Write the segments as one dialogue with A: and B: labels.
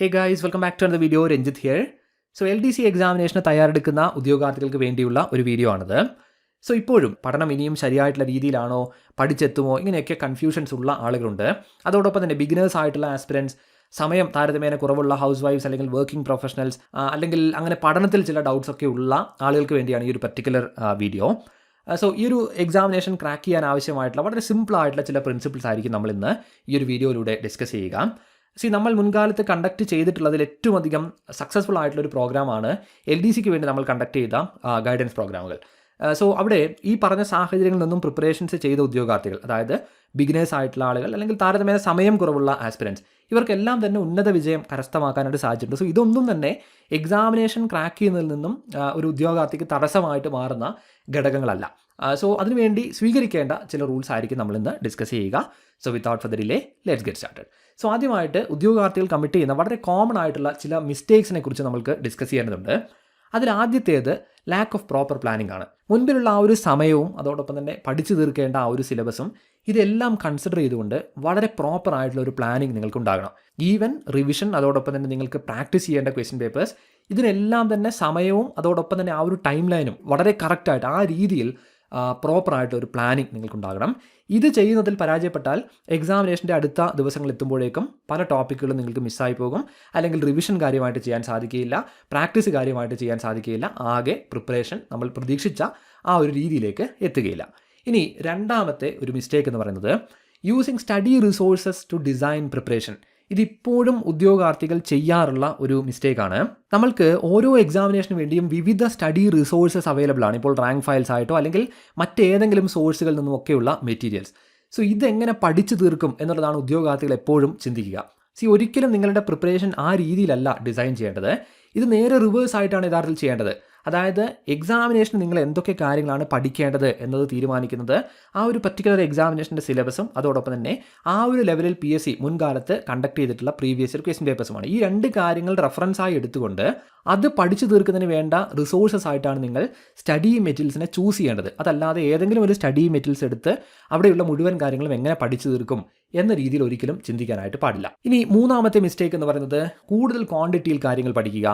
A: Hey guys welcome back to the video Ranjith here so L D C എക്സാമിനേഷന് തയ്യാറെടുക്കുന്ന ഉദ്യോഗാർത്ഥികൾക്ക് വേണ്ടിയുള്ള ഒരു video ആണിത്. സോ ഇപ്പോഴും പഠനം ഇനിയും ശരിയായിട്ടുള്ള രീതിയിലാണോ പഠിച്ചെത്തുമോ ഇങ്ങനെയൊക്കെ കൺഫ്യൂഷൻസ് ഉള്ള ആളുകളുണ്ട്. അതോടൊപ്പം തന്നെ ബിഗിനേഴ്സ് ആയിട്ടുള്ള ആസ്പിരൻസ് സമയം താരതമ്യേന കുറവുള്ള ഹൗസ് വൈഫ്സ് അല്ലെങ്കിൽ വർക്കിംഗ് പ്രൊഫഷണൽസ് അല്ലെങ്കിൽ അങ്ങനെ പഠനത്തിൽ ചില ഡൗട്ട്സ് ഒക്കെ ഉള്ള ആളുകൾക്ക് വേണ്ടിയാണ് ഈ ഒരു പർട്ടിക്കുലർ വീഡിയോ സോ ഈ ഒരു എക്സാമിനേഷൻ ക്രാക്ക് ചെയ്യാൻ ആവശ്യമായിട്ടുള്ള വളരെ സിമ്പിൾ ആയിട്ടുള്ള ചില പ്രിൻസിപ്പിൾസ് ആയിരിക്കും നമ്മൾ ഇന്ന് ഈ ഒരു വീഡിയോയിലൂടെ ഡിസ്കസ് ചെയ്യുക. സി നമ്മൾ മുൻകാലത്ത് കണ്ടക്ട് ചെയ്തിട്ടുള്ളതിൽ ഏറ്റവും അധികം സക്സസ്ഫുൾ ആയിട്ടുള്ള ഒരു പ്രോഗ്രാമാണ് എൽ ഡി സിക്ക് വേണ്ടി നമ്മൾ കണ്ടക്ട് ചെയ്ത ഗൈഡൻസ് പ്രോഗ്രാമുകൾ സോ അവിടെ ഈ പറഞ്ഞ സാഹചര്യങ്ങളിൽ നിന്നും പ്രിപ്പറേഷൻസ് ചെയ്ത ഉദ്യോഗാർത്ഥികൾ അതായത് ബിഗിനേഴ്സ് ആയിട്ടുള്ള ആളുകൾ അല്ലെങ്കിൽ താരതമ്യേന സമയം കുറവുള്ള ആസ്പിരൻസ് ഇവർക്കെല്ലാം തന്നെ ഉന്നത വിജയം കരസ്ഥമാക്കാനായിട്ട് സാധിച്ചിട്ടുണ്ട്. സോ ഇതൊന്നും തന്നെ എക്സാമിനേഷൻ ക്രാക്ക് ചെയ്യുന്നതിൽ നിന്നും ഒരു ഉദ്യോഗാർത്ഥിക്ക് തടസ്സമായിട്ട് മാറുന്ന ഘടകങ്ങളല്ല. സോ അതിനുവേണ്ടി സ്വീകരിക്കേണ്ട ചില റൂൾസ് ആയിരിക്കും നമ്മൾ ഇന്ന് ഡിസ്കസ് ചെയ്യുക. So without further ado let's get started so ആദ്യമായിട്ട് ഉദ്യോഗാർത്ഥികൾ കമ്മിറ്റ് ചെയ്യുന്ന വളരെ കോമൺ ആയിട്ടുള്ള ചില മിസ്റ്റേക്സിനെ കുറിച്ച് നമുക്ക് ഡിസ്കസ് ചെയ്യേണ്ടതുണ്ട്. അതിൽ ആദ്യത്തേത് ലാക്ക് ഓഫ് പ്രോപ്പർ പ്ലാനിംഗ് ആണ്. മുൻപിലുള്ള ആ ഒരു സമയവും അതോടൊപ്പം തന്നെ പഠിച്ചു തീർക്കേണ്ട ആ ഒരു സിലബസും ഇതെല്ലാം കൺസിഡർ ചെയ്തുകൊണ്ട് വളരെ പ്രോപ്പർ ആയിട്ടുള്ള ഒരു പ്ലാനിങ് നിങ്ങൾക്ക് ഉണ്ടാകണം ഈവൻ റിവിഷൻ അതോടൊപ്പം തന്നെ നിങ്ങൾക്ക് പ്രാക്ടീസ് ചെയ്യേണ്ട ക്വസ്റ്റ്യൻ പേപ്പേഴ്സ് ഇതിനെല്ലാം തന്നെ സമയവും അതോടൊപ്പം തന്നെ ആ ഒരു ടൈം ലൈനും വളരെ കറക്റ്റായിട്ട് ആ രീതിയിൽ പ്രോപ്പറായിട്ട് ഒരു പ്ലാനിങ് നിങ്ങൾക്കുണ്ടാകണം. ഇത് ചെയ്യുന്നതിൽ പരാജയപ്പെട്ടാൽ എക്സാമിനേഷന്റെ അടുത്ത ദിവസങ്ങൾ എത്തുമ്പോഴേക്കും പല ടോപ്പിക്കുകളും നിങ്ങൾക്ക് മിസ്സായി പോകും. അല്ലെങ്കിൽ റിവിഷൻ കാര്യമായിട്ട് ചെയ്യാൻ സാധിക്കുകയില്ല. പ്രാക്ടീസ് കാര്യമായിട്ട് ചെയ്യാൻ സാധിക്കുകയില്ല. ആകെ പ്രിപ്പറേഷൻ നമ്മൾ പ്രതീക്ഷിച്ച ആ ഒരു രീതിയിലേക്ക് എത്തുകയില്ല. ഇനി രണ്ടാമത്തെ ഒരു മിസ്റ്റേക്ക് എന്ന് പറയുന്നത് using study resources to design preparation ഇതിപ്പോഴും ഉദ്യോഗാർത്ഥികൾ ചെയ്യാറുള്ള ഒരു മിസ്റ്റേക്കാണ്. നമ്മൾക്ക് ഓരോ എക്സാമിനേഷന് വേണ്ടിയും വിവിധ സ്റ്റഡി റിസോഴ്സസ് അവൈലബിൾ ആണ്. ഇപ്പോൾ റാങ്ക് ഫയൽസ് ആയിട്ടോ അല്ലെങ്കിൽ മറ്റേതെങ്കിലും സോഴ്സുകളിൽ നിന്നുമൊക്കെയുള്ള മെറ്റീരിയൽസ് സോ ഇതെങ്ങനെ പഠിച്ചു തീർക്കും എന്നുള്ളതാണ് ഉദ്യോഗാർത്ഥികൾ എപ്പോഴും ചിന്തിക്കുക. സി ഒരിക്കലും നിങ്ങളുടെ പ്രിപ്പറേഷൻ ആ രീതിയിലല്ല ഡിസൈൻ ചെയ്യേണ്ടത്. ഇത് നേരെ റിവേഴ്സ് ആയിട്ടാണ് യഥാർത്ഥത്തിൽ ചെയ്യേണ്ടത്. അതായത് എക്സാമിനേഷന് നിങ്ങൾ എന്തൊക്കെ കാര്യങ്ങളാണ് പഠിക്കേണ്ടത് എന്നത് തീരുമാനിക്കുന്നത് ആ ഒരു പർട്ടിക്കുലർ എക്സാമിനേഷന്റെ സിലബസും അതോടൊപ്പം തന്നെ ആ ഒരു ലെവലിൽ പി എസ് സി മുൻകാലത്ത് കണ്ടക്ട് ചെയ്തിട്ടുള്ള പ്രീവിയസ് ഇയർ ക്വസ്റ്റ്യൻ പേപ്പേഴ്സുമാണ് ഈ രണ്ട് കാര്യങ്ങൾ റെഫറൻസ് ആയി എടുത്തുകൊണ്ട് അത് പഠിച്ചു തീർക്കുന്നതിന് വേണ്ട റിസോഴ്സസ് ആയിട്ടാണ് നിങ്ങൾ സ്റ്റഡി മെറ്റീരിയൽസിനെ ചൂസ് ചെയ്യേണ്ടത്. അതല്ലാതെ ഏതെങ്കിലും ഒരു സ്റ്റഡി മെറ്റീരിയൽസ് എടുത്ത് അവിടെയുള്ള മുഴുവൻ കാര്യങ്ങളും എങ്ങനെ പഠിച്ചു തീർക്കും എന്ന രീതിയിൽ ഒരിക്കലും ചിന്തിക്കാനായിട്ട് പാടില്ല. ഇനി മൂന്നാമത്തെ മിസ്റ്റേക്ക് എന്ന് പറയുന്നത് കൂടുതൽ ക്വാണ്ടിറ്റിയിൽ കാര്യങ്ങൾ പഠിക്കുക.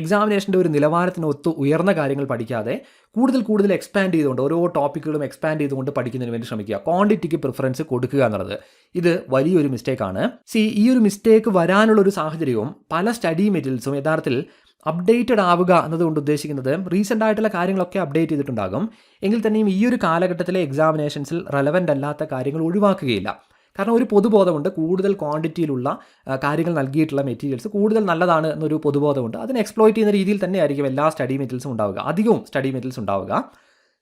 A: എക്സാമിനേഷന്റെ ഒരു നിലവാരത്തിന് ഒത്ത് ഉയർന്ന കാര്യങ്ങൾ പഠിക്കാതെ കൂടുതൽ കൂടുതൽ എക്സ്പാൻഡ് ചെയ്തുകൊണ്ട് ഓരോ ടോപ്പിക്കുകളും എക്സ്പാൻഡ് ചെയ്തുകൊണ്ട് പഠിക്കുന്നതിന് വേണ്ടി ശ്രമിക്കുക. ക്വാണ്ടിറ്റിക്ക് പ്രിഫറൻസ് കൊടുക്കുക എന്നുള്ളത്. ഇത് വലിയൊരു മിസ്റ്റേക്കാണ് സി ഈ ഒരു മിസ്റ്റേക്ക് വരാനുള്ള ഒരു സാഹചര്യവും പല സ്റ്റഡി മെറ്റീരിയൽസും യഥാർത്ഥത്തിൽ അപ്ഡേറ്റഡ് ആവുക എന്നതുകൊണ്ട് ഉദ്ദേശിക്കുന്നത് റീസെന്റ് ആയിട്ടുള്ള കാര്യങ്ങളൊക്കെ അപ്ഡേറ്റ് ചെയ്തിട്ടുണ്ടാകും. എങ്കിൽ തന്നെയും ഈ ഒരു കാലഘട്ടത്തിലെ എക്സാമിനേഷൻസിൽ റെലവന്റ് അല്ലാത്ത കാര്യങ്ങൾ ഒഴിവാക്കുകയില്ല. കാരണം ഒരു പൊതുബോധമുണ്ട്. കൂടുതൽ ക്വാണ്ടിറ്റിയിലുള്ള കാര്യങ്ങൾ നൽകിയിട്ടുള്ള മെറ്റീരിയൽസ് കൂടുതൽ നല്ലതാണ് എന്നൊരു പൊതുബോധമുണ്ട്. അതിനെ എക്സ്പ്ലോയിറ്റ് ചെയ്യുന്ന രീതിയിൽ തന്നെ ആയിരിക്കും എല്ലാ സ്റ്റഡി മെറ്റീരിയൽസും ഉണ്ടാവുക. അധികവും സ്റ്റഡി മെറ്റീരിയൽസ് ഉണ്ടാവുക.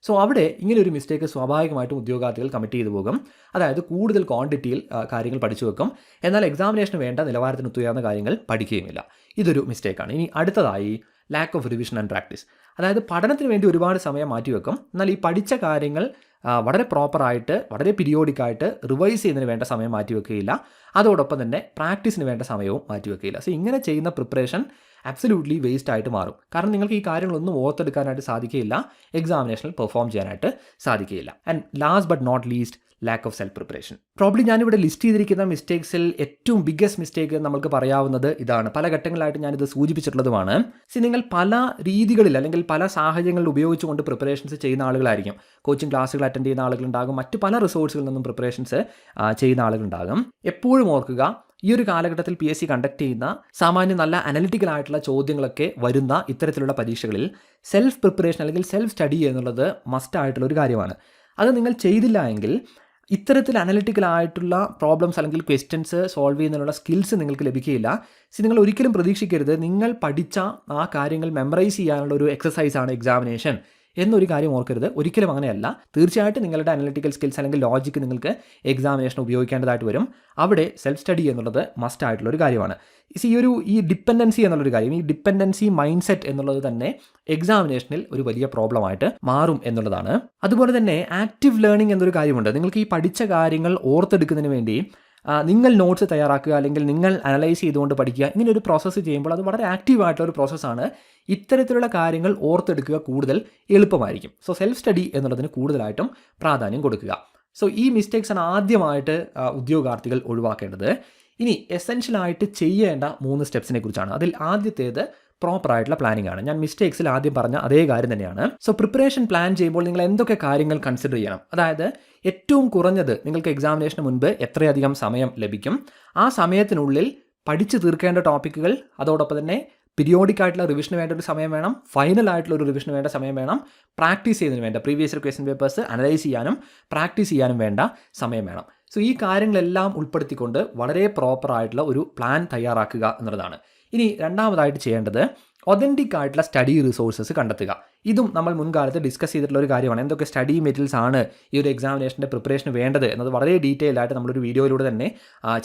A: സോ അവിടെ ഇങ്ങനെ ഒരു മിസ്റ്റേക്ക് സ്വാഭാവികമായിട്ടും ഉദ്യോഗാർത്ഥികൾ കമ്മിറ്റ് ചെയ്തു പോകും. അതായത് കൂടുതൽ ക്വാണ്ടിറ്റിയിൽ കാര്യങ്ങൾ പഠിച്ചു വെക്കും. എന്നാൽ എക്സാമിനേഷന് വേണ്ട നിലവാരത്തിന് ഒത്തുയർന്ന കാര്യങ്ങൾ പഠിക്കുകയുമില്ല. ഇതൊരു മിസ്റ്റേക്കാണ് ഇനി അടുത്തതായി lack of revision and practice അതായത് പഠനത്തിന് വേണ്ടി ഒരുപാട് സമയം മാറ്റിവെക്കും. എന്നാൽ ഈ പഠിച്ച കാര്യങ്ങൾ വളരെ പ്രോപ്പറായിട്ട് വളരെ പിരിയോഡിക്കായിട്ട് റിവൈസ് ചെയ്യുന്നതിന് വേണ്ട സമയം മാറ്റിവെക്കുകയില്ല. അതോടൊപ്പം തന്നെ പ്രാക്ടീസിന് വേണ്ട സമയവും മാറ്റിവെക്കുകയില്ല. സോ ഇങ്ങനെ ചെയ്യുന്ന പ്രിപ്പറേഷൻ അബ്സല്യൂട്ട്ലി വേസ്റ്റ് ആയിട്ട് മാറും. കാരണം നിങ്ങൾക്ക് ഈ കാര്യങ്ങളൊന്നും ഓർത്തെടുക്കാനായിട്ട് സാധിക്കുകയില്ല. എക്സാമിനേഷനിൽ പെർഫോം ചെയ്യാനായിട്ട് സാധിക്കുകയില്ല. And last but not least lack of self preparation probably ഞാനിവിടെ ലിസ്റ്റ് ചെയ്തിരിക്കുന്ന മിസ്റ്റേക്സിൽ ഏറ്റവും ബിഗ്ഗസ്റ്റ് മിസ്റ്റേക്ക് നമുക്ക് പറയാവുന്നത് ഇതാണ്. പല ഘട്ടങ്ങളായിട്ട് ഞാനിത് സൂചിപ്പിച്ചിട്ടുള്ളതുമാണ്. സി നിങ്ങൾ പല രീതികളിൽ അല്ലെങ്കിൽ പല സാഹചര്യങ്ങളിൽ ഉപയോഗിച്ചുകൊണ്ട് പ്രിപ്പറേഷൻസ് ചെയ്യുന്ന ആളുകളായിരിക്കും. കോച്ചിങ് ക്ലാസ്സുകൾ അറ്റൻഡ് ചെയ്യുന്ന ആളുകളുണ്ടാകും. മറ്റ് പല റിസോഴ്സുകളിൽ നിന്നും പ്രിപ്പറേഷൻസ് ചെയ്യുന്ന ആളുകളുണ്ടാകും. എപ്പോഴും ഓർക്കുക ഈ ഒരു കാലഘട്ടത്തിൽ പി എസ് സി കണ്ടക്ട് ചെയ്യുന്ന സാമാന്യം നല്ല അനലിറ്റിക്കൽ ആയിട്ടുള്ള ചോദ്യങ്ങളൊക്കെ വരുന്ന ഇത്തരത്തിലുള്ള പരീക്ഷകളിൽ സെൽഫ് പ്രിപ്പറേഷൻ അല്ലെങ്കിൽ സെൽഫ് സ്റ്റഡി എന്നുള്ളത് മസ്റ്റ് ആയിട്ടുള്ള ഒരു കാര്യമാണ്. അത് നിങ്ങൾ ചെയ്തില്ല എങ്കിൽ ഇത്തരത്തിൽ അനലിറ്റിക്കൽ ആയിട്ടുള്ള പ്രോബ്ലംസ് അല്ലെങ്കിൽ ക്വസ്റ്റ്യൻസ് സോൾവ് ചെയ്യുന്നതിനുള്ള സ്കിൽസ് നിങ്ങൾക്ക് ലഭിക്കുകയില്ല. സി നിങ്ങൾ ഒരിക്കലും പ്രതീക്ഷിക്കരുത്. നിങ്ങൾ പഠിച്ച ആ കാര്യങ്ങൾ മെമ്മറൈസ് ചെയ്യാനുള്ള ഒരു എക്സസൈസാണ് എക്സാമിനേഷൻ എന്നൊരു കാര്യം ഓർക്കരുത്. ഒരിക്കലും അങ്ങനെയല്ല. തീർച്ചയായിട്ടും നിങ്ങളുടെ അനലിറ്റിക്കൽ സ്കിൽസ് അല്ലെങ്കിൽ ലോജിക്ക് നിങ്ങൾക്ക് എക്സാമിനേഷൻ ഉപയോഗിക്കേണ്ടതായിട്ട് വരും. അവിടെ സെൽഫ് സ്റ്റഡി എന്നുള്ളത് മസ്റ്റ് ആയിട്ടുള്ള ഒരു കാര്യമാണ്. ഈ ഒരു ഈ ഡിപ്പെൻഡൻസി എന്നുള്ളൊരു കാര്യം ഈ ഡിപ്പെൻഡൻസി മൈൻഡ് സെറ്റ് എന്നുള്ളത് തന്നെ എക്സാമിനേഷനിൽ ഒരു വലിയ പ്രോബ്ലമായിട്ട് മാറും എന്നുള്ളതാണ്. അതുപോലെ തന്നെ ആക്റ്റീവ് ലേണിംഗ് എന്നൊരു കാര്യമുണ്ട്. നിങ്ങൾക്ക് ഈ പഠിച്ച കാര്യങ്ങൾ ഓർത്തെടുക്കുന്നതിന് വേണ്ടി നിങ്ങൾ നോട്ട്സ് തയ്യാറാക്കുക അല്ലെങ്കിൽ നിങ്ങൾ അനലൈസ് ചെയ്തുകൊണ്ട് പഠിക്കുക ഇങ്ങനെ ഒരു പ്രോസസ്സ് ചെയ്യുമ്പോൾ അത് വളരെ ആക്റ്റീവായിട്ടുള്ള ഒരു പ്രോസസ്സാണ് ഇത്തരത്തിലുള്ള കാര്യങ്ങൾ ഓർത്തെടുക്കുക കൂടുതൽ എളുപ്പമായിരിക്കും. സോ സെൽഫ് സ്റ്റഡി എന്നുള്ളതിന് കൂടുതലായിട്ടും പ്രാധാന്യം കൊടുക്കുക. സോ ഈ മിസ്റ്റേക്സാണ് ആദ്യമായിട്ട് ഉദ്യോഗാർത്ഥികൾ ഒഴിവാക്കേണ്ടത്. ഇനി എസെൻഷ്യലായിട്ട് ചെയ്യേണ്ട മൂന്ന് സ്റ്റെപ്സിനെ കുറിച്ചാണ്. അതിൽ ആദ്യത്തേത് പ്രോപ്പർ ആയിട്ടുള്ള പ്ലാനിംഗ് ആണ്. ഞാൻ മിസ്റ്റേക്സിൽ ആദ്യം പറഞ്ഞ അതേ കാര്യം തന്നെയാണ്. സോ പ്രിപ്പറേഷൻ പ്ലാൻ ചെയ്യുമ്പോൾ നിങ്ങൾ എന്തൊക്കെ കാര്യങ്ങൾ കൺസിഡർ ചെയ്യണം? അതായത് ഏറ്റവും കുറഞ്ഞത് നിങ്ങൾക്ക് എക്സാമിനേഷന് മുൻപ് എത്രയധികം സമയം ലഭിക്കും? ആ സമയത്തിനുള്ളിൽ പഠിച്ചു തീർക്കേണ്ട ടോപ്പിക്കുകൾ അതോടൊപ്പം തന്നെ പീരിയോഡിക് ആയിട്ടുള്ള റിവിഷന് വേണ്ട ഒരു സമയം വേണം. ഫൈനൽ ആയിട്ടുള്ള ഒരു റിവിഷന് വേണ്ട സമയം വേണം. പ്രാക്ടീസ് ചെയ്യുന്നതിന് വേണ്ട. പ്രീവിയസ് ക്വസ്റ്റ്യൻ പേപ്പേഴ്സ് അനലൈസ് ചെയ്യാനും പ്രാക്ടീസ് ചെയ്യാനും വേണ്ട സമയം വേണം. സോ ഈ കാര്യങ്ങളെല്ലാം ഉൾപ്പെടുത്തിക്കൊണ്ട് വളരെ പ്രോപ്പർ ആയിട്ടുള്ള ഒരു പ്ലാൻ തയ്യാറാക്കുക എന്നുള്ളതാണ്. ഇനി രണ്ടാമതായിട്ട് ചെയ്യേണ്ടത് ഒതന്റിക് ആയിട്ടുള്ള സ്റ്റഡി റിസോഴ്സസ് കണ്ടെത്തുക. ഇതും നമ്മൾ മുൻകാലത്ത് ഡിസ്കസ് ചെയ്തിട്ടുള്ള ഒരു കാര്യമാണ്. എന്തൊക്കെ സ്റ്റഡി മെറ്റീരിയൽസ് ആണ് ഈ ഒരു എക്സാമിനേഷന്റെ പ്രിപ്പറേഷന് വേണ്ടത് എന്നത് വളരെ ഡീറ്റെയിൽ ആയിട്ട് നമ്മളൊരു വീഡിയോയിലൂടെ തന്നെ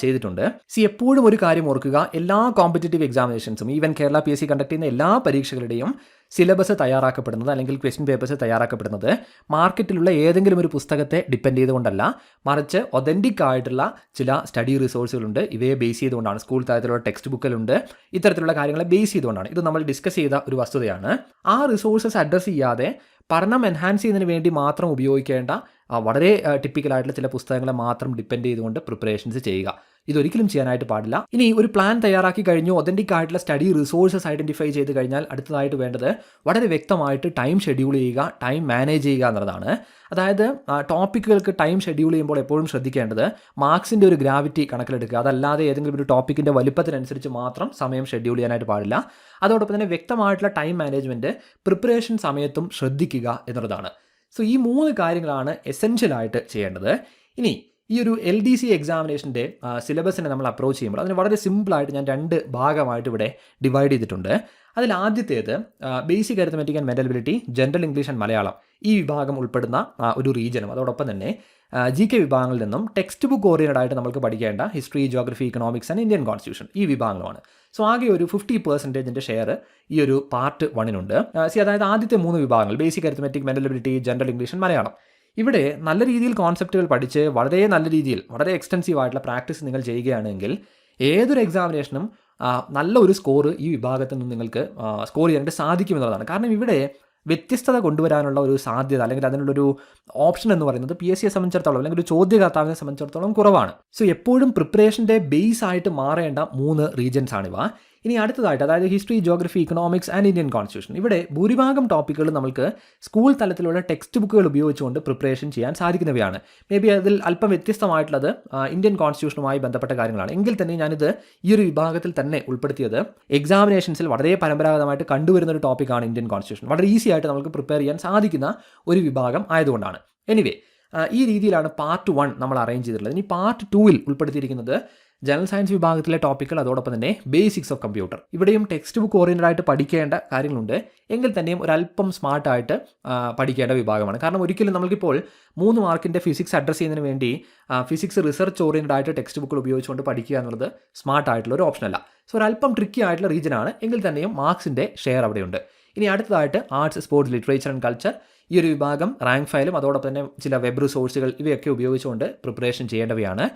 A: ചെയ്തിട്ടുണ്ട്. സി എപ്പോഴും ഒരു കാര്യം ഓർക്കുക എല്ലാ competitive എക്സാമിനേഷൻസും even Kerala P S C conduct ചെയ്യുന്ന എല്ലാ പരീക്ഷകളുടെയും സിലബസ് തയ്യാറാക്കപ്പെടുന്നത് അല്ലെങ്കിൽ ക്വസ്റ്റ്യൻ പേപ്പേഴ്സ് തയ്യാറാക്കപ്പെടുന്നത് മാർക്കറ്റിലുള്ള ഏതെങ്കിലും ഒരു പുസ്തകത്തെ ഡിപ്പെൻഡ് ചെയ്തുകൊണ്ടല്ല. മറിച്ച് ഒതന്റിക് ആയിട്ടുള്ള ചില സ്റ്റഡി റിസോഴ്സുകളുണ്ട് ഇവയെ ബേസ് ചെയ്തുകൊണ്ടാണ്. സ്കൂൾ തലത്തിലുള്ള ടെക്സ്റ്റ് ബുക്കിലുണ്ട് ഇത്തരത്തിലുള്ള കാര്യങ്ങളെ ബേസ് ചെയ്തുകൊണ്ടാണ്. ഇത് നമ്മൾ ഡിസ്കസ് ചെയ്ത ഒരു വസ്തുതയാണ്. ആ റിസോഴ്സസ് അഡ്രസ്സ് ചെയ്യാതെ പഠനം എൻഹാൻസ് ചെയ്യുന്നതിന് വേണ്ടി മാത്രം ഉപയോഗിക്കേണ്ട വളരെ ടിപ്പിക്കലായിട്ടുള്ള ചില പുസ്തകങ്ങളെ മാത്രം ഡിപ്പെൻഡ് ചെയ്തുകൊണ്ട് പ്രിപ്പറേഷൻസ് ചെയ്യുക. ഇതൊരിക്കലും ചെയ്യാനായിട്ട് പാടില്ല. ഇനി ഒരു പ്ലാൻ തയ്യാറാക്കി കഴിഞ്ഞു. ഒതന്റിക് ആയിട്ടുള്ള സ്റ്റഡി റിസോഴ്സസ് ഐഡന്റിഫൈ ചെയ്ത് കഴിഞ്ഞാൽ അടുത്തതായിട്ട് വേണ്ടത് വളരെ വ്യക്തമായിട്ട് ടൈം ഷെഡ്യൂൾ ചെയ്യുക ടൈം മാനേജ് ചെയ്യുക എന്നുള്ളതാണ്. അതായത് ടോപ്പിക്കുകൾക്ക് ടൈം ഷെഡ്യൂൾ ചെയ്യുമ്പോൾ എപ്പോഴും ശ്രദ്ധിക്കേണ്ടത് മാർക്സിന്റെ ഒരു ഗ്രാവിറ്റി കണക്കിലെടുക്കുക. അതല്ലാതെ ഏതെങ്കിലും ഒരു ടോപ്പിക്കിന്റെ വലിപ്പത്തിനനുസരിച്ച് മാത്രം സമയം ഷെഡ്യൂൾ ചെയ്യാനായിട്ട് പാടില്ല. അതോടൊപ്പം തന്നെ വ്യക്തമായിട്ടുള്ള ടൈം മാനേജ്മെന്റ് പ്രിപ്പറേഷൻ സമയത്തും ശ്രദ്ധിക്കുക എന്നുള്ളതാണ്. സോ ഈ മൂന്ന് കാര്യങ്ങളാണ് എസെൻഷ്യലായിട്ട് ചെയ്യേണ്ടത്. ഇനി ഈ ഒരു എൽ ഡി സി എക്സാമിനേഷന്റെ സിലബസിനെ നമ്മൾ അപ്രോച്ച് ചെയ്യുമ്പോൾ അതിന് വളരെ സിമ്പിളായിട്ട് ഞാൻ രണ്ട് ഭാഗമായിട്ട് ഇവിടെ ഡിവൈഡ് ചെയ്തിട്ടുണ്ട്. അതിൽ ആദ്യത്തേത് basic arithmetic and mental ability general English and Malayalam ഈ വിഭാഗം ഉൾപ്പെടുന്ന ഒരു റീജിയനും അതോടൊപ്പം തന്നെ ജി കെ വിഭാഗങ്ങളിൽ നിന്നും ടെക്സ്റ്റ് ബുക്ക് ഓറിയന്റഡ് ആയിട്ട് നമുക്ക് പഠിക്കേണ്ട history geography economics and Indian constitution ഈ വിഭാഗങ്ങളുമാണ്. സോ ആകെ ഒരു ഫിഫ്റ്റി പെർസെന്റേജിന്റെ ഷെയർ ഈ ഒരു പാർട്ട് വണ്ണിനുണ്ട് സി അതായത് ആദ്യത്തെ മൂന്ന് വിഭാഗങ്ങൾ basic arithmetic mental ability general English and Malayalam ഇവിടെ നല്ല രീതിയിൽ കോൺസെപ്റ്റുകൾ പഠിച്ച് വളരെ നല്ല രീതിയിൽ വളരെ എക്സ്റ്റൻസീവ് ആയിട്ടുള്ള പ്രാക്ടീസ് നിങ്ങൾ ചെയ്യുകയാണെങ്കിൽ ഏതൊരു എക്സാമിനേഷനും നല്ല ഒരു സ്കോർ ഈ വിഭാഗത്തിൽ നിന്ന് നിങ്ങൾക്ക് സ്കോർ ചെയ്യാനായിട്ട് സാധിക്കുമെന്നുള്ളതാണ് കാരണം ഇവിടെ വ്യത്യസ്തത കൊണ്ടുവരാനുള്ള ഒരു സാധ്യത അല്ലെങ്കിൽ അതിനുള്ളൊരു ഓപ്ഷൻ എന്ന് പറയുന്നത് പി എസ് സിയെ സംബന്ധിച്ചിടത്തോളം അല്ലെങ്കിൽ ഒരു ചോദ്യകർത്താവിനെ സംബന്ധിച്ചിടത്തോളം കുറവാണ്. സോ എപ്പോഴും പ്രിപ്പറേഷന്റെ ബേസ് ആയിട്ട് മാറേണ്ട മൂന്ന് റീജൻസ് ആണിവ. ഇനി അടുത്തതായിട്ട് അതായത് history geography economics and Indian constitution ഇവിടെ ഭൂരിഭാഗം ടോപ്പിക്കുകൾ നമുക്ക് സ്കൂൾ തലത്തിലുള്ള ടെക്സ്റ്റ് ബുക്കുകൾ ഉപയോഗിച്ചുകൊണ്ട് പ്രിപ്പറേഷൻ ചെയ്യാൻ സാധിക്കുന്നവയാണ്. മേ ബി അതിൽ അല്പം വ്യത്യസ്തമായിട്ടുള്ളത് ഇന്ത്യൻ കോൺസ്റ്റിറ്റ്യൂഷനുമായി ബന്ധപ്പെട്ട കാര്യങ്ങളാണ്. എങ്കിൽ തന്നെ ഞാനിത് ഈ ഒരു വിഭാഗത്തിൽ തന്നെ ഉൾപ്പെടുത്തിയത് എക്സാമിനേഷൻസിൽ വളരെ പരമ്പരാഗതമായിട്ട് കണ്ടുവരുന്ന ഒരു ടോപ്പിക്കാണ് ഇന്ത്യൻ കോൺസ്റ്റിറ്റ്യൂഷൻ വളരെ ഈസി ആയിട്ട് നമുക്ക് പ്രിപ്പയർ ചെയ്യാൻ സാധിക്കുന്ന ഒരു വിഭാഗം ആയതുകൊണ്ടാണ്. എനിവേ ഈ രീതിയിലാണ് പാർട്ട് വൺ നമ്മൾ അറേഞ്ച് ചെയ്തിട്ടുള്ളത്. ഇനി പാർട്ട് ടൂവിൽ ഉൾപ്പെടുത്തിയിരിക്കുന്നത് ജനറൽ സയൻസ് വിഭാഗത്തിലെ ടോപ്പിക്കുകൾ അതോടൊപ്പം തന്നെ ബേസിക്സ് ഓഫ് കമ്പ്യൂട്ടർ ഇവിടെയും ടെക്സ്റ്റ് ബുക്ക് ഓറിയന്റഡ് ആയിട്ട് പഠിക്കേണ്ട കാര്യങ്ങളുണ്ട്. എങ്കിൽ തന്നെയും ഒരല്പം സ്മാർട്ടായിട്ട് പഠിക്കേണ്ട വിഭാഗമാണ്. കാരണം ഒരിക്കലും നമ്മൾക്കിപ്പോൾ മൂന്ന് മാർക്കിന്റെ ഫിസിക്സ് അഡ്രസ്സ് ചെയ്യുന്നതിന് വേണ്ടി ഫിസിക്സ് റിസർച്ച് ഓറിയന്റഡ് ആയിട്ട് ടെക്സ്റ്റ് ബുക്കുകൾ ഉപയോഗിച്ചുകൊണ്ട് പഠിക്കുക എന്നുള്ളത് സ്മാർട്ട് ആയിട്ടുള്ള ഒരു ഓപ്ഷനല്ല സോ ഒരല്പം ട്രിക്കി ആയിട്ടുള്ള റീജിയനാണ് എങ്കിൽ തന്നെയും മാർക്സിന്റെ ഷെയർ അവിടെയുണ്ട്. ഇനി അടുത്തതായിട്ട് arts sports literature and culture ഈ ഒരു വിഭാഗം റാങ്ക് ഫയലും അതോടൊപ്പം തന്നെ ചില വെബ് റിസോഴ്സുകൾ ഇവയൊക്കെ ഉപയോഗിച്ചുകൊണ്ട് preparation ചെയ്യേണ്ടവയാണ്.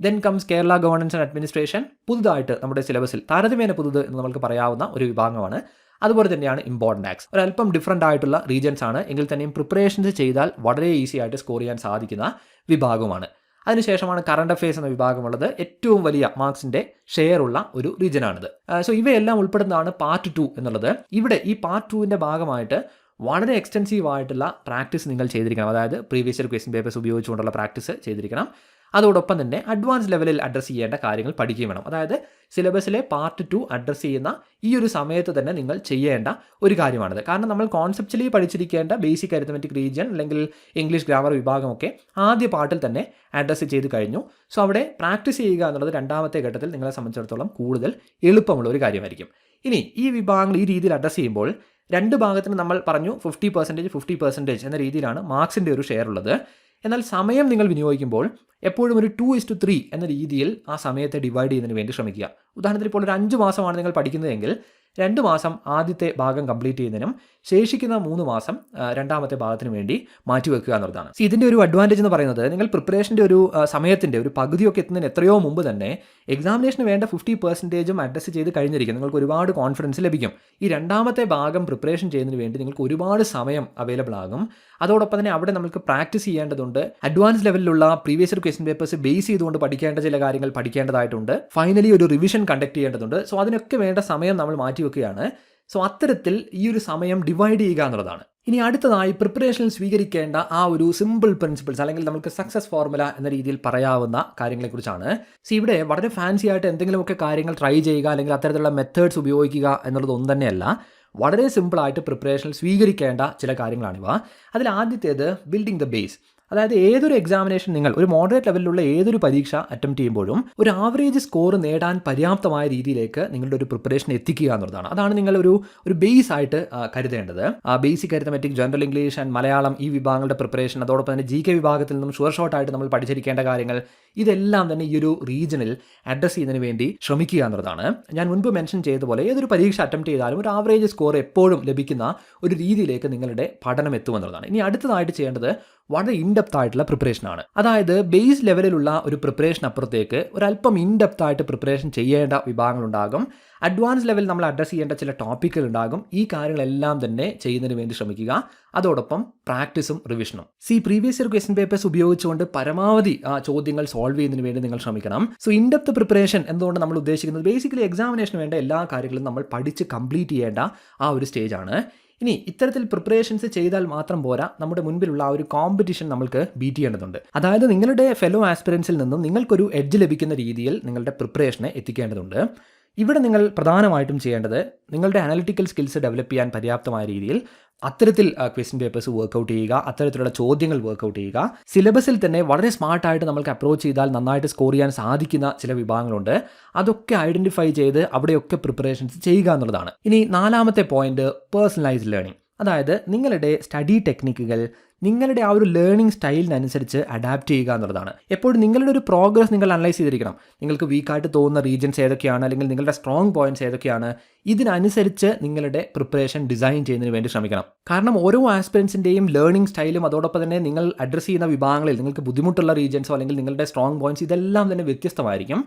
A: Then comes Kerala governance and administration പുതുതായിട്ട് നമ്മുടെ സിലബസിൽ താരതമ്യേന പുതുത് എന്ന് നമുക്ക് പറയാവുന്ന ഒരു വിഭാഗമാണ്. അതുപോലെ തന്നെയാണ് ഇമ്പോർട്ടന്റ് ആക്സ് ഒരല്പം ഡിഫറന്റ് ആയിട്ടുള്ള റീജൻസ് ആണ്. എങ്കിൽ തന്നെയും പ്രിപ്പറേഷൻസ് ചെയ്താൽ വളരെ ഈസി ആയിട്ട് സ്കോർ ചെയ്യാൻ സാധിക്കുന്ന വിഭാഗമാണ് അതിനുശേഷമാണ് കറണ്ട് അഫയേഴ്സ് എന്ന വിഭാഗമുള്ളത്. ഏറ്റവും വലിയ മാർക്സിന്റെ ഷെയർ ഉള്ള ഒരു റീജനാണിത് സോ ഇവയെല്ലാം ഉൾപ്പെടുന്നതാണ് പാർട്ട് ടു എന്നുള്ളത്. ഇവിടെ ഈ പാർട്ട് ടുവിന്റെ ഭാഗമായിട്ട് വളരെ എക്സ്റ്റെൻസീവ് ആയിട്ടുള്ള പ്രാക്ടീസ് നിങ്ങൾ ചെയ്തിരിക്കണം. അതായത് പ്രീവിയസ് ഇയർ ക്വസ്റ്റ്യൻ പേപ്പേഴ്സ് ഉപയോഗിച്ചുകൊണ്ടുള്ള പ്രാക്ടീസ് ചെയ്തിരിക്കണം. അതോടൊപ്പം തന്നെ അഡ്വാൻസ് ലെവലിൽ അഡ്രസ്സ് ചെയ്യേണ്ട കാര്യങ്ങൾ പഠിക്കുകയും വേണം. അതായത് സിലബസിലെ പാർട്ട് ടു അഡ്രസ്സ് ചെയ്യുന്ന ഈ ഒരു സമയത്ത് തന്നെ നിങ്ങൾ ചെയ്യേണ്ട ഒരു കാര്യമാണിത്. കാരണം നമ്മൾ കോൺസെപ്ച്വലി പഠിച്ചിരിക്കേണ്ട ബേസിക് അരിത്തമെറ്റിക് റീജിയൻ അല്ലെങ്കിൽ ഇംഗ്ലീഷ് ഗ്രാമർ വിഭാഗമൊക്കെ ആദ്യ പാർട്ടിൽ തന്നെ അഡ്രസ്സ് ചെയ്ത് കഴിഞ്ഞു. സോ അവിടെ പ്രാക്ടീസ് ചെയ്യുക എന്നുള്ളത് രണ്ടാമത്തെ ഘട്ടത്തിൽ നിങ്ങളെ സംബന്ധിച്ചിടത്തോളം കൂടുതൽ എളുപ്പമുള്ള ഒരു കാര്യമായിരിക്കും. ഇനി ഈ വിഭാഗങ്ങൾ ഈ രീതിയിൽ അഡ്രസ്സ് ചെയ്യുമ്പോൾ രണ്ട് ഭാഗത്തിന് നമ്മൾ പറഞ്ഞു ഫിഫ്റ്റി പെർസെന്റേജ് ഫിഫ്റ്റി പെർസെന്റേജ് എന്ന രീതിയിലാണ് മാർക്സിന്റെ ഒരു ഷെയർ ഉള്ളത്. എന്നാൽ സമയം നിങ്ങൾ വിനിയോഗിക്കുമ്പോൾ എപ്പോഴും ഒരു ടു ഇസ് ടു ത്രീ എന്ന രീതിയിൽ ആ സമയത്തെ ഡിവൈഡ് ചെയ്യുന്നതിന് വേണ്ടി ശ്രമിക്കുക. ഉദാഹരണത്തിന് ഇപ്പോൾ ഒരു അഞ്ച് മാസമാണ് നിങ്ങൾ പഠിക്കുന്നതെങ്കിൽ രണ്ട് മാസം ആദ്യത്തെ ഭാഗം കംപ്ലീറ്റ് ചെയ്യുന്നതിനും ശേഷിക്കുന്ന മൂന്ന് മാസം രണ്ടാമത്തെ ഭാഗത്തിന് വേണ്ടി മാറ്റിവെക്കുക എന്നുള്ളതാണ്. ഇതിന്റെ ഒരു അഡ്വാന്റേജ് എന്ന് പറയുന്നത് നിങ്ങൾ പ്രിപ്പറേഷന്റെ ഒരു സമയത്തിന്റെ ഒരു പകുതിയൊക്കെ എത്തുന്നതിന് എത്രയോ മുമ്പ് തന്നെ എക്സാമിനേഷന് വേണ്ട ഫിഫ്റ്റി പെർസെന്റേജും അഡ്രസ്സ് ചെയ്ത് കഴിഞ്ഞിരിക്കും. നിങ്ങൾക്ക് ഒരുപാട് കോൺഫിഡൻസ് ലഭിക്കും. ഈ രണ്ടാമത്തെ ഭാഗം പ്രിപ്പറേഷൻ ചെയ്യുന്നതിന് വേണ്ടി നിങ്ങൾക്ക് ഒരുപാട് സമയം അവൈലബിൾ ആകും. അതോടൊപ്പം തന്നെ അവിടെ നമുക്ക് പ്രാക്ടീസ് ചെയ്യേണ്ടതുണ്ട്. അഡ്വാൻസ് ലെവലിലുള്ള previous year question papers base ചെയ്തുകൊണ്ട് പഠിക്കേണ്ട ചില കാര്യങ്ങൾ പഠിക്കേണ്ടതായിട്ടുണ്ട്. ഫൈനലി ഒരു റിവിഷൻ കണ്ടക്ട് ചെയ്യേണ്ടതുണ്ട്. സോ അതിനൊക്കെ വേണ്ട സമയം നമ്മൾ മാറ്റിവെക്കുകയാണ്. സോ അത്തരത്തിൽ ഈ ഒരു സമയം ഡിവൈഡ് ചെയ്യുക എന്നുള്ളതാണ്. ഇനി അടുത്തതായി പ്രിപ്പറേഷനിൽ സ്വീകരിക്കേണ്ട ആ ഒരു സിമ്പിൾ പ്രിൻസിപ്പിൾസ് അല്ലെങ്കിൽ നമുക്ക് സക്സസ് ഫോർമുല എന്ന രീതിയിൽ പറയാവുന്ന കാര്യങ്ങളെക്കുറിച്ചാണ്. സോ ഇവിടെ വളരെ ഫാൻസി ആയിട്ട് എന്തെങ്കിലുമൊക്കെ കാര്യങ്ങൾ ട്രൈ ചെയ്യുക അല്ലെങ്കിൽ അത്തരത്തിലുള്ള മെത്തേഡ്സ് ഉപയോഗിക്കുക എന്നുള്ളത് ഒന്നും തന്നെയല്ല വളരെ സിമ്പിളായിട്ട് പ്രിപ്പറേഷനിൽ സ്വീകരിക്കേണ്ട ചില കാര്യങ്ങളാണിവ. അതിൽ ആദ്യത്തേത് ബിൽഡിംഗ് ദ ബേസ് അതായത് ഏതൊരു എക്സാമിനേഷൻ നിങ്ങൾ ഒരു മോഡറേറ്റ് ലെവലിലുള്ള ഏതൊരു പരീക്ഷ അറ്റംപ്റ്റ് ചെയ്യുമ്പോഴും ഒരു ആവറേജ് സ്കോർ നേടാൻ പര്യാപ്തമായ രീതിയിലേക്ക് നിങ്ങളുടെ ഒരു പ്രിപ്പറേഷൻ എത്തിക്കുക എന്നുള്ളതാണ്. അതാണ് നിങ്ങൾ ഒരു ഒരു ബേസ് ആയിട്ട് കരുതേണ്ടത്. ആ, basic arithmetic general English and Malayalam ഈ വിഭാഗങ്ങളുടെ പ്രിപ്പറേഷൻ അതോടൊപ്പം തന്നെ ജി കെ വിഭാഗത്തിൽ നിന്നും ഷുവർ ഷോർട്ട് ആയിട്ട് നമ്മൾ പഠിച്ചിരിക്കേണ്ട കാര്യങ്ങൾ ഇതെല്ലാം തന്നെ ഈ ഒരു റീജിയനിൽ അഡ്രസ്സ് ചെയ്യുന്നതിന് വേണ്ടി ശ്രമിക്കുക എന്നുള്ളതാണ്. ഞാൻ മുൻപ് മെൻഷൻ ചെയ്തതുപോലെ ഏതൊരു പരീക്ഷ അറ്റംപ്റ്റ് ചെയ്താലും ഒരു ആവറേജ് സ്കോർ എപ്പോഴും ലഭിക്കുന്ന ഒരു രീതിയിലേക്ക് നിങ്ങളുടെ പഠനം എത്തുമെന്നുള്ളതാണ് ഇനി അടുത്തതായിട്ട് ചെയ്യേണ്ടത് വളരെ ഇൻഡെപ്ത് ആയിട്ടുള്ള പ്രിപ്പറേഷൻ ആണ്. അതായത് ബേസ് ലെവലിലുള്ള ഒരു പ്രിപ്പറേഷൻ അപ്പുറത്തേക്ക് ഒരല്പം ഇൻഡെപ്ത് ആയിട്ട് പ്രിപ്പറേഷൻ ചെയ്യേണ്ട വിഭാഗങ്ങളുണ്ടാകും. അഡ്വാൻസ് ലെവൽ നമ്മൾ അഡ്രസ്സ് ചെയ്യേണ്ട ചില ടോപ്പിക്കുകൾ ഉണ്ടാകും. ഈ കാര്യങ്ങളെല്ലാം തന്നെ ചെയ്യുന്നതിന് വേണ്ടി ശ്രമിക്കുക. അതോടൊപ്പം പ്രാക്ടീസും റിവിഷനും സി പ്രീവിയസ് ഇയർ ക്വസ്റ്റ്യൻ പേപ്പേഴ്സ് ഉപയോഗിച്ചുകൊണ്ട് പരമാവധി ആ ചോദ്യങ്ങൾ സോൾവ് ചെയ്യുന്നതിന് വേണ്ടി നിങ്ങൾ ശ്രമിക്കണം. സോ ഇൻഡെപ്ത് പ്രിപ്പറേഷൻ എന്തുകൊണ്ട് നമ്മൾ ഉദ്ദേശിക്കുന്നത്? ബേസിക്കലി എക്സാമിനേഷന് വേണ്ട എല്ലാ കാര്യങ്ങളും നമ്മൾ പഠിച്ച് കംപ്ലീറ്റ് ചെയ്യേണ്ട ആ ഒരു സ്റ്റേജാണ് ഇനി ഇത്തരത്തിൽ പ്രിപ്പറേഷൻസ് ചെയ്താൽ മാത്രം പോരാ നമ്മുടെ മുൻപിലുള്ള ആ ഒരു കോമ്പറ്റീഷൻ നമ്മൾക്ക് ബീറ്റ് ചെയ്യേണ്ടതുണ്ട്. അതായത് നിങ്ങളുടെ ഫെലോ ആസ്പിറൻസിൽ നിന്നും നിങ്ങൾക്കൊരു എഡ്ജ് ലഭിക്കുന്ന രീതിയിൽ നിങ്ങളുടെ പ്രിപ്പറേഷനെ എത്തിക്കേണ്ടതുണ്ട്. ഇവിടെ നിങ്ങൾ പ്രധാനമായിട്ടും ചെയ്യേണ്ടത് നിങ്ങളുടെ അനലിറ്റിക്കൽ സ്കിൽസ് ഡെവലപ്പ് ചെയ്യാൻ പര്യാപ്തമായ രീതിയിൽ അത്തരത്തിൽ ക്വസ്റ്റ്യൻ പേപ്പേഴ്സ് വർക്കൗട്ട് ചെയ്യുക അത്തരത്തിലുള്ള ചോദ്യങ്ങൾ വർക്കൗട്ട് ചെയ്യുക. സിലബസിൽ തന്നെ വളരെ സ്മാർട്ടായിട്ട് നമ്മൾക്ക് അപ്രോച്ച് ചെയ്താൽ നന്നായിട്ട് സ്കോർ ചെയ്യാൻ സാധിക്കുന്ന ചില വിഭാഗങ്ങളുണ്ട്. അതൊക്കെ ഐഡന്റിഫൈ ചെയ്ത് അവിടെയൊക്കെ പ്രിപ്പറേഷൻസ് ചെയ്യുക എന്നുള്ളതാണ്. ഇനി നാലാമത്തെ പോയിന്റ് പേഴ്സണലൈസ്ഡ് ലേണിംഗ് അതായത് നിങ്ങളുടെ സ്റ്റഡി ടെക്നിക്കുകൾ നിങ്ങളുടെ ആ ഒരു ലേണിംഗ് സ്റ്റൈലിനനുസരിച്ച് അഡാപ്റ്റ് ചെയ്യുക എന്നുള്ളതാണ്. എപ്പോഴും നിങ്ങളുടെ ഒരു പ്രോഗ്രസ് നിങ്ങൾ അനലൈസ് ചെയ്തിരിക്കണം. നിങ്ങൾക്ക് വീക്കായിട്ട് തോന്നുന്ന റീജൻസ് ഏതൊക്കെയാണ് അല്ലെങ്കിൽ നിങ്ങളുടെ സ്ട്രോങ് പോയിന്റ്സ് ഏതൊക്കെയാണ് ഇതിനനുസരിച്ച് നിങ്ങളുടെ പ്രിപ്പറേഷൻ ഡിസൈൻ ചെയ്യുന്നതിന് വേണ്ടി ശ്രമിക്കണം. കാരണം ഓരോ ആസ്പിറൻസിന്റെയും ലേണിംഗ് സ്റ്റൈലും അതോടൊപ്പം തന്നെ നിങ്ങൾ അഡ്രസ്സ് ചെയ്യുന്ന വിഭാഗങ്ങളിൽ നിങ്ങൾക്ക് ബുദ്ധിമുട്ടുള്ള റീജൻസോ അല്ലെങ്കിൽ നിങ്ങളുടെ സ്ട്രോങ് പോയിന്റ്സ് ഇതെല്ലാം തന്നെ വ്യത്യസ്തമായിരിക്കും.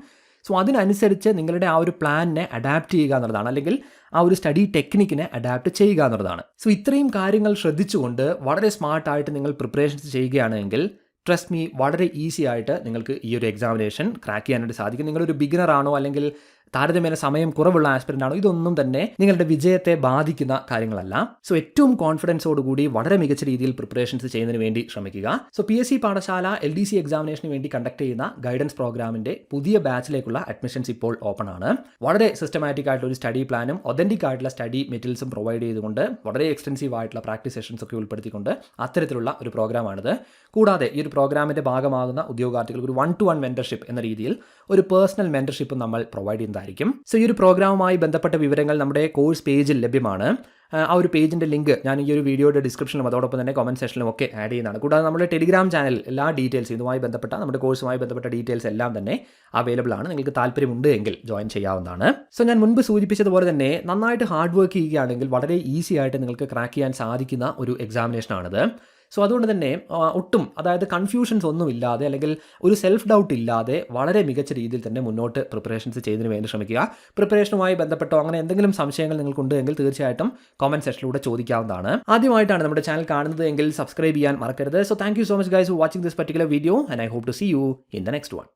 A: സോ അതിനനുസരിച്ച് നിങ്ങളുടെ ആ ഒരു പ്ലാനിനെ അഡാപ്റ്റ് ചെയ്യുക എന്നുള്ളതാണ്. അല്ലെങ്കിൽ ആ ഒരു സ്റ്റഡി ടെക്നിക്കിനെ അഡാപ്റ്റ് ചെയ്യുക എന്നുള്ളതാണ്. സോ ഇത്രയും കാര്യങ്ങൾ ശ്രദ്ധിച്ചുകൊണ്ട് വളരെ സ്മാർട്ടായിട്ട് നിങ്ങൾ പ്രിപ്പറേഷൻസ് ചെയ്യുകയാണെങ്കിൽ ട്രസ്റ്റ് മീ വളരെ ഈസി ആയിട്ട് നിങ്ങൾക്ക് ഈ ഒരു എക്സാമിനേഷൻ ക്രാക്ക് ചെയ്യാനായിട്ട് സാധിക്കും. നിങ്ങളൊരു ബിഗിനർ ആണോ അല്ലെങ്കിൽ താരതമ്യേന സമയം കുറവുള്ള ആസ്പിരന്റ് ആണോ ഇതൊന്നും തന്നെ നിങ്ങളുടെ വിജയത്തെ ബാധിക്കുന്ന കാര്യങ്ങളല്ല. സോ ഏറ്റവും കോൺഫിഡൻസോടുകൂടി വളരെ മികച്ച രീതിയിൽ പ്രിപ്പറേഷൻസ് ചെയ്യുന്നതിന് വേണ്ടി ശ്രമിക്കുക. So P S C Pathshala L D C എക്സാമിനേഷന് വേണ്ടി കണ്ടക്ട് ചെയ്യുന്ന ഗൈഡൻസ് പ്രോഗ്രാമിന്റെ പുതിയ ബാച്ചിലേക്കുള്ള അഡ്മിഷൻസ് ഇപ്പോൾ ഓപ്പൺ ആണ്. വളരെ സിസ്റ്റമാറ്റിക് ആയിട്ടുള്ള ഒരു സ്റ്റഡി പ്ലാനും ഒതന്റിക് ആയിട്ടുള്ള സ്റ്റഡി മെറ്റീരിയൽസും പ്രൊവൈഡ് ചെയ്തുകൊണ്ട് വളരെ എക്സ്റ്റൻസീവ് ആയിട്ടുള്ള പ്രാക്ടീസ് സെഷൻസ് ഒക്കെ ഉൾപ്പെടുത്തിക്കൊണ്ട് അത്തരത്തിലുള്ള ഒരു പ്രോഗ്രാമാണിത് കൂടാതെ ഈ ഒരു പ്രോഗ്രാമിന്റെ ഭാഗമാകുന്ന ഉദ്യോഗാർത്ഥികൾക്ക് ഒരു വൺ ടു വൺ മെന്റർഷിപ്പ് എന്ന രീതിയിൽ ഒരു പേഴ്സണൽ മെന്റർഷിപ്പ് നമ്മൾ പ്രൊവൈഡ് ചെയ്യുന്നതായിരിക്കും സോ ഈ ഒരു പ്രോഗ്രാമുമായി ബന്ധപ്പെട്ട വിവരങ്ങൾ നമ്മുടെ കോഴ്സ് പേജിൽ ലഭ്യമാണ്. ആ, ഒരു പേജിന്റെ ലിങ്ക് ഞാൻ ഈ ഒരു വീഡിയോയുടെ ഡിസ്ക്രിപ്ഷനിലും അതോടൊപ്പം തന്നെ കമന്റ് സെക്ഷനിലും ഒക്കെ ആഡ് ചെയ്യുന്നതാണ്. കൂടാതെ നമ്മുടെ ടെലിഗ്രാം ചാനൽ എല്ലാ ഡീറ്റെയിൽസ് ഇതുമായി ബന്ധപ്പെട്ട നമ്മുടെ കോഴ്സുമായി ബന്ധപ്പെട്ട ഡീറ്റെയിൽസ് എല്ലാം തന്നെ അവൈലബിൾ ആണ്. നിങ്ങൾക്ക് താല്പര്യമുണ്ട് എങ്കിൽ ജോയിൻ ചെയ്യാവുന്നതാണ്. സോ ഞാൻ മുൻപ് സൂചിപ്പിച്ചതുപോലെ തന്നെ നന്നായിട്ട് ഹാർഡ് വർക്ക് ചെയ്യുകയാണെങ്കിൽ വളരെ ഈസി ആയിട്ട് നിങ്ങൾക്ക് ക്രാക്ക് ചെയ്യാൻ സാധിക്കുന്ന ഒരു എക്സാമിനേഷനാണിത് സോ അതുകൊണ്ട് തന്നെ ഒട്ടും അതായത് കൺഫ്യൂഷൻസ് ഒന്നും ഇല്ലാതെ അല്ലെങ്കിൽ ഒരു സെൽഫ് ഡൗട്ട് ഇല്ലാതെ വളരെ മികച്ച രീതിയിൽ തന്നെ മുന്നോട്ട് പ്രിപ്പറേഷൻസ് ചെയ്യുന്നതിന് വേണ്ടി ശ്രമിക്കുക. പ്രിപ്പറേഷനുമായി ബന്ധപ്പെട്ടോ അങ്ങനെ എന്തെങ്കിലും സംശയങ്ങൾ നിങ്ങൾക്കുണ്ട് എങ്കിൽ തീർച്ചയായിട്ടും കോമന്റ് സെക്ഷനിലൂടെ ചോദിക്കാവുന്നതാണ്. ആദ്യമായിട്ടാണ് നമ്മുടെ ചാനൽ കാണുന്നത് എങ്കിൽ സബ്സ്ക്രൈബ് ചെയ്യാൻ മറക്കരുത്. So thank so much guys watching this particular video and I hope to see you in the next one